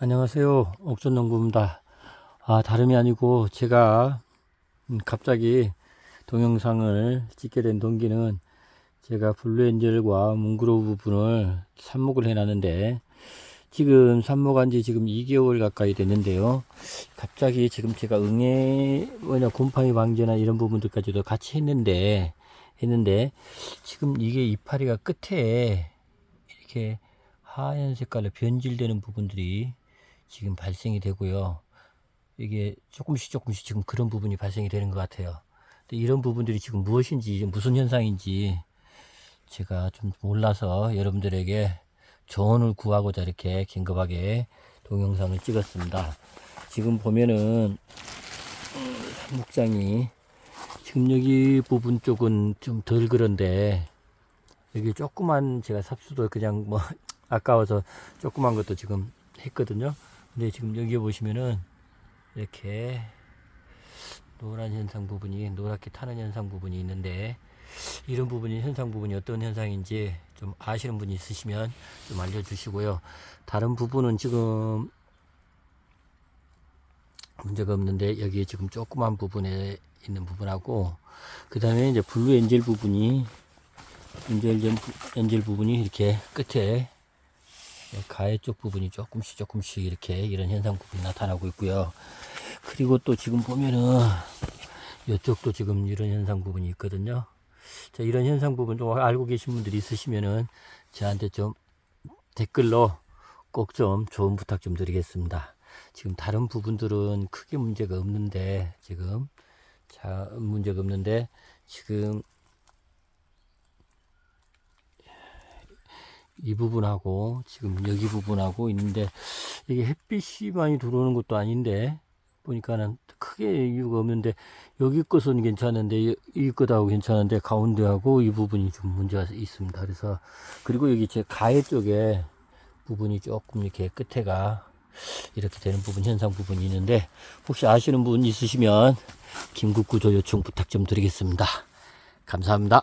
안녕하세요. 옥전농부입니다. 아, 다름이 아니고 제가 음, 갑자기 동영상을 찍게 된 동기는 제가 블루엔젤과 뭉그로우 부분을 삽목을 해놨는데 지금 삽목한 지 지금 2개월 가까이 됐는데요. 갑자기 지금 제가 응애 뭐냐 곰팡이 방제나 이런 부분들까지도 같이 했는데 했는데 지금 이게 이파리가 끝에 이렇게 하얀 색깔로 변질되는 부분들이 지금 발생이 되고요. 이게 조금씩 조금씩 지금 그런 부분이 발생이 되는 것 같아요. 이런 부분들이 지금 무엇인지 무슨 현상인지 제가 좀 몰라서 여러분들에게 조언을 구하고자 이렇게 긴급하게 동영상을 찍었습니다. 지금 보면은 목장이 지금 여기 부분 쪽은 좀 덜 그런데 여기 조그만 제가 삽수도 그냥 뭐 아까워서 조그만 것도 지금 했거든요. 근데 지금 여기 보시면은 이렇게 노란 현상 부분이 노랗게 타는 현상 부분이 있는데 이런 부분이 현상 부분이 어떤 현상인지 좀 아시는 분이 있으시면 좀 알려주시고요. 다른 부분은 지금 문제가 없는데 여기 지금 조그만 부분에 있는 부분하고 그 다음에 이제 블루 엔젤 부분이 엔젤, 엔젤 부분이 이렇게 끝에 가해 쪽 부분이 조금씩 조금씩 이렇게 이런 현상 부분이 나타나고 있고요. 그리고 또 지금 보면은 이쪽도 지금 이런 현상 부분이 있거든요. 자, 이런 현상 부분 좀 알고 계신 분들이 있으시면은 저한테 좀 댓글로 꼭 좀 좋은 부탁 좀 드리겠습니다. 지금 다른 부분들은 크게 문제가 없는데 지금 자 문제가 없는데 지금 이 부분하고 지금 여기 부분하고 있는데 이게 햇빛이 많이 들어오는 것도 아닌데 보니까는 크게 이유가 없는데 여기 것은 괜찮은데 이- 이 것하고 괜찮은데 가운데하고 이 부분이 좀 문제가 있습니다. 그래서 그리고 여기 제 가해 쪽에 부분이 조금 이렇게 끝에가 이렇게 되는 부분 현상 부분이 있는데 혹시 아시는 분 있으시면 긴급구조 요청 부탁 좀 드리겠습니다. 감사합니다.